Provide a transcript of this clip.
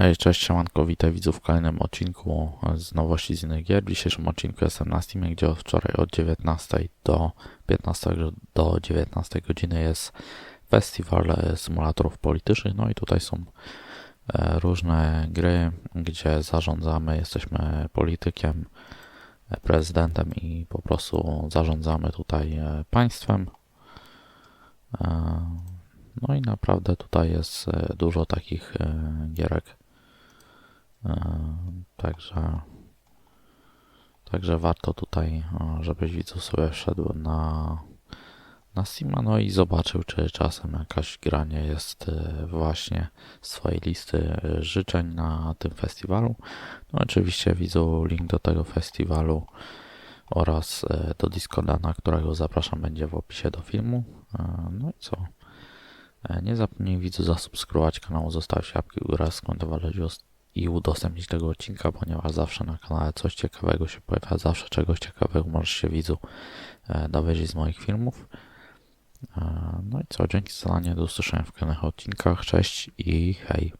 Hej, cześć, siemanko, witaj widzów w kolejnym odcinku z nowości z innych gier. W dzisiejszym odcinku jestem na Steamie, gdzie od wczoraj od 19 do 15 do 19 godziny jest festiwal symulatorów politycznych. No i tutaj są e, różne gry, gdzie zarządzamy, jesteśmy politykiem, e, prezydentem i po prostu zarządzamy tutaj e, państwem. No i naprawdę tutaj jest dużo takich gierek E, także, także warto tutaj, żebyś widzów sobie wszedł na, na Steama, no i zobaczył, czy czasem jakaś gra nie jest e, właśnie z swojej listy e, życzeń na tym festiwalu. No oczywiście widzą link do tego festiwalu oraz do Discorda, na którego zapraszam będzie w opisie do filmu. No i co? Nie zapomnij widzu zasubskrybować kanału, zostawić łapki w górę, i udostępnić tego odcinka, ponieważ zawsze na kanale coś ciekawego się pojawia, zawsze czegoś ciekawego możesz się widzu e, dowiedzieć z moich filmów. E, no i co, dzięki za zadanie, do usłyszenia w kolejnych odcinkach, cześć i hej.